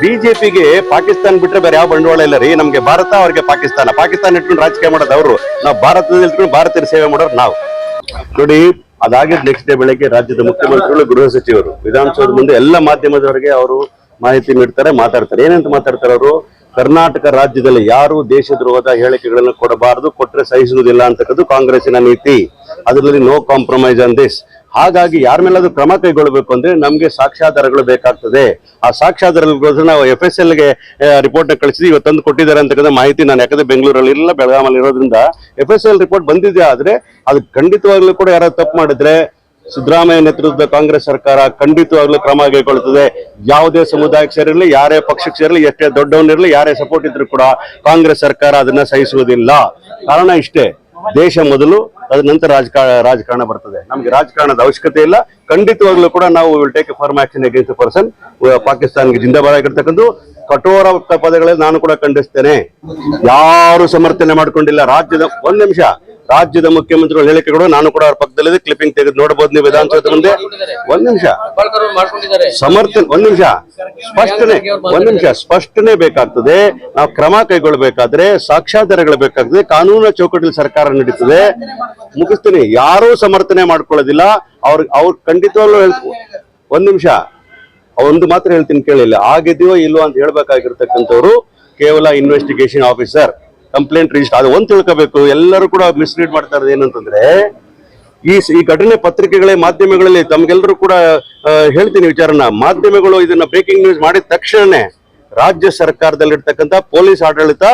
ಬಿಜೆಪಿಗೆ ಪಾಕಿಸ್ತಾನ ಬಿಟ್ರೆ ಬೇರೆ ಯಾವ ಬಂಡವಾಳ ಇಲ್ಲ ರೀ. ನಮ್ಗೆ ಭಾರತ, ಅವ್ರಿಗೆ ಪಾಕಿಸ್ತಾನ. ಪಾಕಿಸ್ತಾನ ಇಟ್ಕೊಂಡು ರಾಜಕೀಯ ಮಾಡೋದು ಅವರು. ನಾವು ಭಾರತದಲ್ಲಿ ಇಟ್ಕೊಂಡು ಭಾರತೀಯ ಸೇವೆ ಮಾಡೋರು ನಾವು. ನೋಡಿ, ಅದಾಗಿದ್ ನೆಕ್ಸ್ಟ್ ಡೇ ಬೆಳಗ್ಗೆ ರಾಜ್ಯದ ಮುಖ್ಯಮಂತ್ರಿಗಳು, ಗೃಹ ಸಚಿವರು ವಿಧಾನಸೌಧ ಮುಂದೆ ಎಲ್ಲ ಮಾಧ್ಯಮದವರಿಗೆ ಅವರು ಮಾಹಿತಿ ನೀಡ್ತಾರೆ, ಮಾತಾಡ್ತಾರೆ. ಏನಂತ ಮಾತಾಡ್ತಾರೆ ಅವರು? ಕರ್ನಾಟಕ ರಾಜ್ಯದಲ್ಲಿ ಯಾರು ದೇಶದ್ರೋಹದ ಹೇಳಿಕೆಗಳನ್ನು ಕೊಡಬಾರದು, ಕೊಟ್ರೆ ಸಹಿಸುವುದಿಲ್ಲ ಅಂತಕ್ಕದ್ದು ಕಾಂಗ್ರೆಸ್ಸಿನ ನೀತಿ. ಅದರಲ್ಲಿ ನೋ ಕಾಂಪ್ರಮೈಸ್ ಆನ್ ದಿಸ್ ಹಾಗಾಗಿ ಯಾರ ಮೇಲಾದ್ರೂ ಕ್ರಮ ಕೈಗೊಳ್ಳಬೇಕು ಅಂದ್ರೆ ನಮ್ಗೆ ಸಾಕ್ಷ್ಯಾಧಾರಗಳು ಬೇಕಾಗ್ತದೆ. ಆ ಸಾಕ್ಷ್ಯಾಧಾರಗಳು ನಾವು ಎಫ್ ಎಸ್ ಎಲ್ಗೆ ರಿಪೋರ್ಟ್ ಕಳಿಸಿದ್ವಿ, ಇವತ್ತು ತಂದು ಕೊಟ್ಟಿದ್ದಾರೆ ಅಂತಕ್ಕಂಥ ಮಾಹಿತಿ ನಾನು ಯಾಕಂದ್ರೆ ಬೆಂಗಳೂರಲ್ಲಿ ಇಲ್ಲ ಬೆಳಗಾಮಲ್ಲಿ ಇರೋದ್ರಿಂದ ಎಫ್ ಎಸ್ ಎಲ್ ರಿಪೋರ್ಟ್ ಬಂದಿದೆ ಆದ್ರೆ ಅದು ಖಂಡಿತವಾಗ್ಲೂ ಕೂಡ ಯಾರಾದ್ರು ತಪ್ಪು ಮಾಡಿದ್ರೆ ಸಿದ್ದರಾಮಯ್ಯ ನೇತೃತ್ವದ ಕಾಂಗ್ರೆಸ್ ಸರ್ಕಾರ ಖಂಡಿತವಾಗ್ಲೂ ಕ್ರಮ ಕೈಗೊಳ್ಳುತ್ತದೆ. ಯಾವುದೇ ಸಮುದಾಯಕ್ಕೆ ಸೇರಿರಲಿ, ಯಾರೇ ಪಕ್ಷಕ್ಕೆ ಸೇರಲಿ ಎಷ್ಟೇ ದೊಡ್ಡವನಿರಲಿ, ಯಾರೇ ಸಪೋರ್ಟ್ ಇದ್ರು ಕೂಡ ಕಾಂಗ್ರೆಸ್ ಸರ್ಕಾರ ಅದನ್ನ ಸಹಿಸುವುದಿಲ್ಲ. ಕಾರಣ ಇಷ್ಟೇ. ದೇಶ ಮೊದಲು, ಅದ ನಂತರ ರಾಜಕಾರಣ ರಾಜಕಾರಣ ಬರ್ತದೆ. ನಮ್ಗೆ ರಾಜಕಾರಣದ ಅವಶ್ಯಕತೆ ಇಲ್ಲ. ಖಂಡಿತವಾಗ್ಲೂ ಕೂಡ ನಾವು will take firm action against person ಪಾಕಿಸ್ತಾನ್ಗೆ ಜಿಂದಾಬಾದ್ ಆಗಿರ್ತಕ್ಕಂಥ ಕಠೋರ ಪದಗಳಲ್ಲಿ ನಾನು ಕೂಡ ಖಂಡಿಸ್ತೇನೆ. ಯಾರು ಸಮರ್ಥನೆ ಮಾಡ್ಕೊಂಡಿಲ್ಲ. ರಾಜ್ಯದ, ಒಂದ್ ನಿಮಿಷ. ರಾಜ್ಯದ ಮುಖ್ಯಮಂತ್ರಿಗಳು ಹೇಳಿಕೆ ಕೊಡುವ ನಾನು ಕೂಡ ಅವ್ರ ಪಕ್ಕದಲ್ಲಿದೆ ಕ್ಲಿಪ್ಪಿಂಗ್ ತೆಗೆದು ನೋಡಬಹುದು ನೀವು ವಿಧಾನಸೌಧ ಮುಂದೆ. ಒಂದ್ ನಿಮಿಷ. ಸಮರ್ಥನೆ ಒಂದ್ ನಿಮಿಷ. ಸ್ಪಷ್ಟನೆ ಒಂದ್ ನಿಮಿಷ. ಸ್ಪಷ್ಟನೆ ಬೇಕಾಗ್ತದೆ. ನಾವು ಕ್ರಮ ಕೈಗೊಳ್ಳಬೇಕಾದ್ರೆ ಸಾಕ್ಷ್ಯಾಧಾರಗಳು ಬೇಕಾಗ್ತದೆ. ಕಾನೂನಿನ ಚೌಕಟ್ಟಲ್ಲಿ ಸರ್ಕಾರ ನಡೀತದೆ. ಮುಗಿಸ್ತೀನಿ. ಯಾರೂ ಸಮರ್ಥನೆ ಮಾಡ್ಕೊಳ್ಳೋದಿಲ್ಲ. ಅವ್ರ ಅವ್ರ ಖಂಡಿತವಾಗ್ಲೂ ಒಂದ್ ನಿಮಿಷ. ಒಂದು ಮಾತ್ರ ಹೇಳ್ತೀನಿ ಕೇಳಿಲ್ಲ. ಆಗಿದೆಯೋ ಇಲ್ವೋ ಅಂತ ಹೇಳ್ಬೇಕಾಗಿರ್ತಕ್ಕಂಥವ್ರು ಕೇವಲ ಇನ್ವೆಸ್ಟಿಗೇಷನ್ ಆಫೀಸರ್ ಕಂಪ್ಲೇಂಟ್ ರಿಜಿಸ್ಟರ್ ಅದು ಒಂದ್ ತಿಳ್ಕೋಬೇಕು. ಎಲ್ಲರೂ ಕೂಡ ಮಿಸ್ಲೀಡ್ ಮಾಡ್ತಾ ಇರೋದು ಏನಂತಂದ್ರೆ, ಈ ಈ ಘಟನೆ ಪತ್ರಿಕೆಗಳೇ, ಮಾಧ್ಯಮಗಳಲ್ಲಿ ತಮ್ಗೆಲ್ಲರೂ ಕೂಡ ಹೇಳ್ತೀನಿ ವಿಚಾರನ. ಮಾಧ್ಯಮಗಳು ಇದನ್ನ ಬ್ರೇಕಿಂಗ್ ನ್ಯೂಸ್ ಮಾಡಿದ ತಕ್ಷಣನೇ ರಾಜ್ಯ ಸರ್ಕಾರದಲ್ಲಿರ್ತಕ್ಕಂಥ ಪೊಲೀಸ್ ಆಡಳಿತ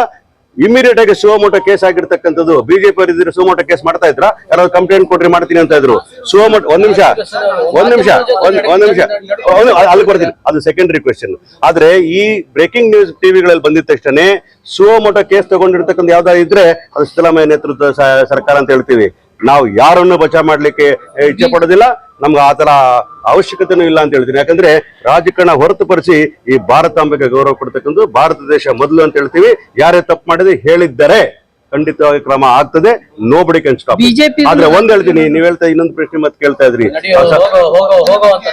ಇಮಿಡಿಯೇಟ್ ಆಗಿ ಶಿವಮೊಟ್ಟ ಕೇಸ್ ಆಗಿರ್ತಕ್ಕಂಥದ್ದು ಬಿಜೆಪಿ ಇದ್ರೆ ಶಿವಮೊಟ್ಟ ಕೇಸ್ ಮಾಡ್ತಾ ಇದ್ರ? ಯಾರಾದ್ರು ಕಂಪ್ಲೇಂಟ್ ಕೊಟ್ರಿ ಮಾಡ್ತೀನಿ ಅಂತ ಇದ್ರು. ಶಿವಮೊಟ್ಟ ಒಂದ್ ನಿಮಿಷ ಒಂದ್ ನಿಮಿಷ ಒಂದ್ ನಿಮಿಷ ಅಲ್ಲಿ ಬರ್ತೀನಿ. ಅದು ಸೆಕೆಂಡರಿ ಕ್ವೆಶನ್ ಆದ್ರೆ ಈ ಬ್ರೇಕಿಂಗ್ ನ್ಯೂಸ್ ಟಿವಿಗಳಲ್ಲಿ ಬಂದಿದ ತಕ್ಷಣ ಶಿವಮೊಟ್ಟ ಕೇಸ್ ತಗೊಂಡಿರ್ತಕ್ಕಂಥ ಯಾವ್ದಾದ್ರು ಇದ್ರೆ ಅದು ಸಿದ್ದರಾಮಯ್ಯ ನೇತೃತ್ವ ಸರ್ಕಾರ ಅಂತ ಹೇಳ್ತೀವಿ. ನಾವು ಯಾರನ್ನು ಬಚಾವ್ ಮಾಡ್ಲಿಕ್ಕೆ ಇಚ್ಛೆ ಪಡೋದಿಲ್ಲ ನಮ್ಗೆ ಆತರ ಅವಶ್ಯಕತೆನೂ ಇಲ್ಲ ಅಂತ ಹೇಳ್ತೀನಿ. ಯಾಕಂದ್ರೆ ರಾಜಕಾರಣ ಹೊರತುಪಡಿಸಿ ಈ ಭಾರತಾಂಬೆಗೆ ಗೌರವ ಕೊಡ್ತಕ್ಕಂಥ ಭಾರತ ದೇಶ ಮೊದಲು ಅಂತ ಹೇಳ್ತೀವಿ. ಯಾರೇ ತಪ್ಪು ಮಾಡಿದ್ರೆ ಹೇಳಿದ್ದಾರೆ ಖಂಡಿತವಾಗಿ ಕ್ರಮ ಆಗ್ತದೆ. ನೋಬಡಿ ಕ್ಯಾನ್ ಸ್ಟಾಪ್ ಬಿಜೆಪಿ ಆದ್ರೆ ಒಂದ್ ಹೇಳ್ತೀನಿ ನೀವ್ ಹೇಳ್ತಾ ಇನ್ನೊಂದು ಪ್ರಶ್ನೆ ಮತ್ತೆ ಕೇಳ್ತಾ ಇದ್ರಿ.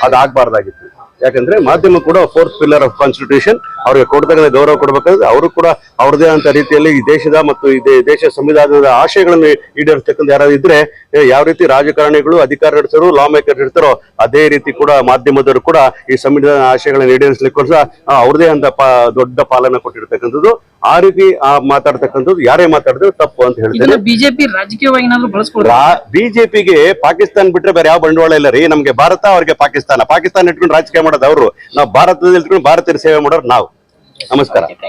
ಅದಾಗಬಾರ್ದಾಗಿತ್ತು ಯಾಕಂದ್ರೆ ಮಾಧ್ಯಮ ಕೂಡ ಫೋರ್ತ್ ಪಿಲ್ಲರ್ ಆಫ್ ಕಾನ್ಸ್ಟಿಟ್ಯೂಷನ್ ಅವ್ರಿಗೆ ಕೊಡ್ತಕ್ಕಂಥ ಗೌರವ ಕೊಡಬೇಕಾದ್ರೆ ಅವರು ಕೂಡ ಅವ್ರದೇ ಅಂತ ರೀತಿಯಲ್ಲಿ ಈ ದೇಶದ ಮತ್ತು ಈ ದೇಶ ಸಂವಿಧಾನದ ಆಶಯಗಳನ್ನು ಈಡೇರಿಸ್ತಕ್ಕಂಥ ಯಾರಾದ್ರು ಇದ್ರೆ ಯಾವ ರೀತಿ ರಾಜಕಾರಣಿಗಳು ಅಧಿಕಾರ ನಡೆಸೋರು ಲಾ ಮೇಕರ್ ಇರ್ತಾರೋ, ಅದೇ ರೀತಿ ಕೂಡ ಮಾಧ್ಯಮದವರು ಕೂಡ ಈ ಸಂವಿಧಾನ ಆಶಯಗಳನ್ನು ಈಡೇರಿಸಲಿಕ್ಕೆ ಅವ್ರದೇ ಅಂತ ದೊಡ್ಡ ಪಾಲನ ಕೊಟ್ಟಿರ್ತಕ್ಕಂಥದ್ದು. ಆ ರೀತಿ ಆ ಮಾತಾಡ್ತಕ್ಕಂಥದ್ದು ಯಾರೇ ಮಾತಾಡಿದ್ರು ತಪ್ಪು ಅಂತ ಹೇಳ್ತೇನೆ. ಬಿಜೆಪಿ ರಾಜಕೀಯವಾಗಿ ಬಿಜೆಪಿಗೆ ಪಾಕಿಸ್ತಾನ ಬಿಟ್ರೆ ಬೇರೆ ಯಾವ ಬಂಡವಾಳ ಇಲ್ಲ ರೀ. ನಮ್ಗೆ ಭಾರತ ಅವ್ರಿಗೆ ಪಾಕಿಸ್ತಾನ. ಪಾಕಿಸ್ತಾನ ಇಟ್ಕೊಂಡು ರಾಜಕೀಯ ಮಾಡೋದು ಅವರು. ನಾವು ಭಾರತದಲ್ಲಿ ಇಟ್ಕೊಂಡು ಭಾರತೀಯ ಸೇವೆ ಮಾಡೋರು ನಾವು. ನಮಸ್ಕಾರ.